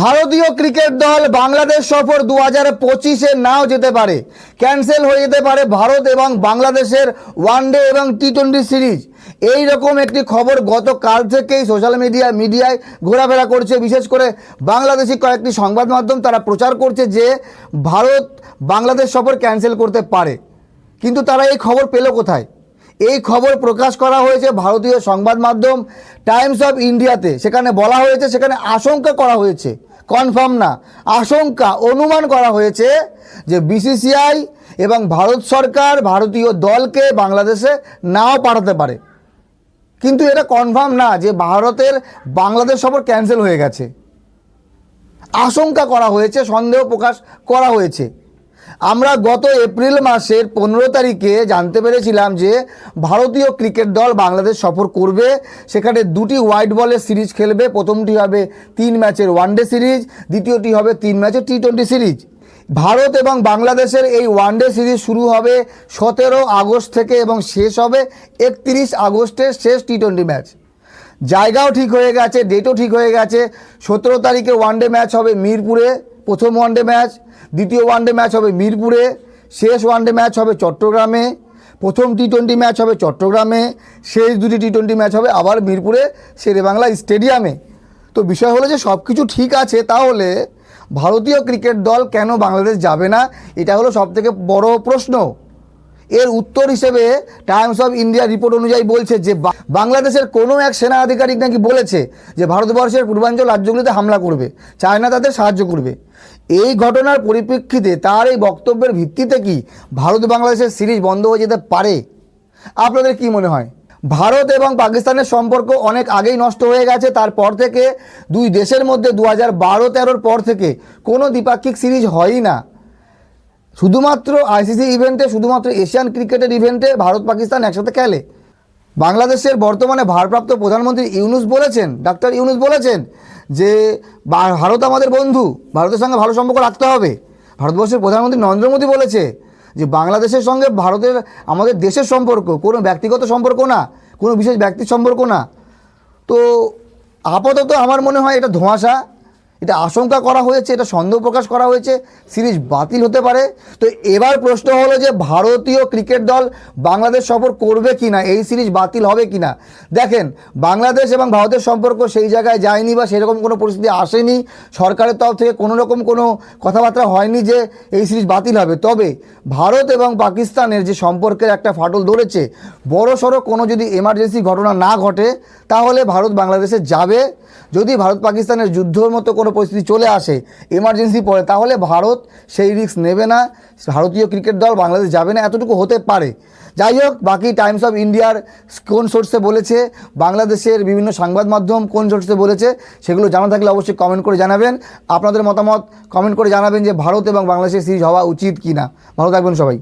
ভারতীয় ক্রিকেট দল বাংলাদেশ সফর দু হাজার পঁচিশে নাও যেতে পারে। ক্যান্সেল হয়ে যেতে পারে ভারত এবং বাংলাদেশের ওয়ানডে এবং টি টোয়েন্টি সিরিজ। এই রকম একটি খবর গতকাল থেকেই সোশ্যাল মিডিয়া, মিডিয়ায় ঘোরাফেরা করছে। বিশেষ করে বাংলাদেশি কয়েকটি সংবাদ মাধ্যম তারা প্রচার করছে যে ভারত বাংলাদেশ সফর ক্যান্সেল করতে পারে। কিন্তু তারা এই খবর পেল কোথায়? এই খবর প্রকাশ করা হয়েছে ভারতীয় সংবাদ মাধ্যম টাইমস অফ ইন্ডিয়াতে। সেখানে বলা হয়েছে, সেখানে আশঙ্কা করা হয়েছে কনফার্ম না, আশঙ্কা অনুমান করা হয়েছে যে বিসিসিআই এবং ভারত সরকার ভারতীয় দলকে বাংলাদেশে নাও পাঠাতে পারে। কিন্তু এটা কনফার্ম না যে ভারতের বাংলাদেশ সফর ক্যান্সেল হয়ে গেছে। আশঙ্কা করা হয়েছে, সন্দেহ প্রকাশ করা হয়েছে। আমরা গত এপ্রিল মাসের পনেরো তারিখে জানতে পেরেছিলাম যে ভারতীয় ক্রিকেট দল বাংলাদেশ সফর করবে। সেখানে দুটি হোয়াইট বলের সিরিজ খেলবে। প্রথমটি হবে তিন ম্যাচের ওয়ানডে সিরিজ, দ্বিতীয়টি হবে তিন ম্যাচের টি টোয়েন্টি সিরিজ। ভারত এবং বাংলাদেশের এই ওয়ানডে সিরিজ শুরু হবে সতেরো আগস্ট থেকে এবং শেষ হবে একত্রিশ আগস্টের শেষ টি টোয়েন্টি ম্যাচ। জায়গাও ঠিক হয়ে গেছে ডেটও ঠিক হয়ে গেছে। সতেরো তারিখে ওয়ানডে ম্যাচ হবে মিরপুরে। প্রথম ওয়ানডে ম্যাচ দ্বিতীয় ওয়ানডে ম্যাচ হবে মিরপুরে, শেষ ওয়ানডে ম্যাচ হবে চট্টগ্রামে, প্রথম টি টোয়েন্টি ম্যাচ হবে চট্টগ্রামে, শেষ দুটি টি টোয়েন্টি ম্যাচ হবে আবার মিরপুরে, শেরেবাংলা স্টেডিয়ামে তো বিষয় হলো যে সব কিছু ঠিক আছে, তাহলে ভারতীয় ক্রিকেট দল কেন বাংলাদেশ যাবে না? এটা হলো সবথেকে বড় প্রশ্ন। এর উত্তর হিসেবে টাইমস অফ ইন্ডিয়া রিপোর্ট অনুযায়ী বলছে যে বাংলাদেশের কোনো এক সেনা আধিকারিক নাকি বলেছে যে ভারতবর্ষের পূর্বাঞ্চল রাজ্যগুলিতে হামলা করবে। চায়না তাদের সাহায্য করবে। এই ঘটনার পরিপ্রেক্ষিতে তার এই বক্তব্যের ভিত্তিতে কি ভারত বাংলাদেশের সিরিজ বন্ধ হয়ে যেতে পারে? আপনাদের কি মনে হয়? ভারত এবং পাকিস্তানের সম্পর্ক অনেক আগেই নষ্ট হয়ে গেছে। তারপর থেকে দুই দেশের মধ্যে দু হাজার বারো তেরোর পর থেকে কোনো দ্বিপাক্ষিক সিরিজ হয়ই না। শুধুমাত্র আইসিসি ইভেন্টে শুধুমাত্র এশিয়ান ক্রিকেটের ইভেন্টে ভারত পাকিস্তান একসাথে খেলে। বাংলাদেশের বর্তমানে ভারপ্রাপ্ত প্রধানমন্ত্রী ইউনুস বলেছেন, ডাক্তার ইউনুস বলেছেন যে ভারত আমাদের বন্ধু, ভারতের সঙ্গে ভালো সম্পর্ক রাখতে হবে। ভারতবর্ষের প্রধানমন্ত্রী নরেন্দ্র মোদী বলেছে যে, বাংলাদেশের সঙ্গে ভারতের, আমাদের দেশের সম্পর্ক, কোনো ব্যক্তিগত সম্পর্ক না, কোনো বিশেষ ব্যক্তির সম্পর্ক না। তো, আপাতত আমার মনে হয় এটা ধোঁয়াশা। এটা আশঙ্কা করা হয়েছে, এটা সন্দেহ প্রকাশ করা হয়েছে, সিরিজ বাতিল হতে পারে। তো এবার প্রশ্ন হলো যে ভারতীয় ক্রিকেট দল বাংলাদেশ সফর করবে কি না এই সিরিজ বাতিল হবে কি না দেখেন, বাংলাদেশ এবং ভারতের সম্পর্ক সেই জায়গায় যায়নি বা সেরকম কোনো পরিস্থিতি আসেনি। সরকারের তরফ থেকে কোনো রকম কোনো কথাবার্তা হয়নি যে এই সিরিজ বাতিল হবে। তবে ভারত এবং পাকিস্তানের যে সম্পর্কের একটা ফাটল ধরেছে বড় সড়ো কোনো যদি এমার্জেন্সি ঘটনা না ঘটে, তাহলে ভারত বাংলাদেশে যাবে। যদি ভারত পাকিস্তানের যুদ্ধর মতো কোনো পরিস্থিতি চলে আসে এমার্জেন্সি পড়ে, তাহলে ভারত সেই রিস্ক নেবে না। ভারতীয় ক্রিকেট দল বাংলাদেশ যাবে না, এতটুকু হতে পারে। যাই হোক, বাকি টাইমস অফ ইন্ডিয়ার কোন সোর্সে বলেছে, বাংলাদেশের বিভিন্ন সংবাদ মাধ্যম কোন সোর্সে বলেছে, সেগুলো জানা থাকলে অবশ্যই কমেন্ট করে জানাবেন। আপনাদের মতামত কমেন্ট করে জানাবেন যে ভারত এবং বাংলাদেশের সিরিজ হওয়া উচিত কি না ভালো থাকবেন সবাই।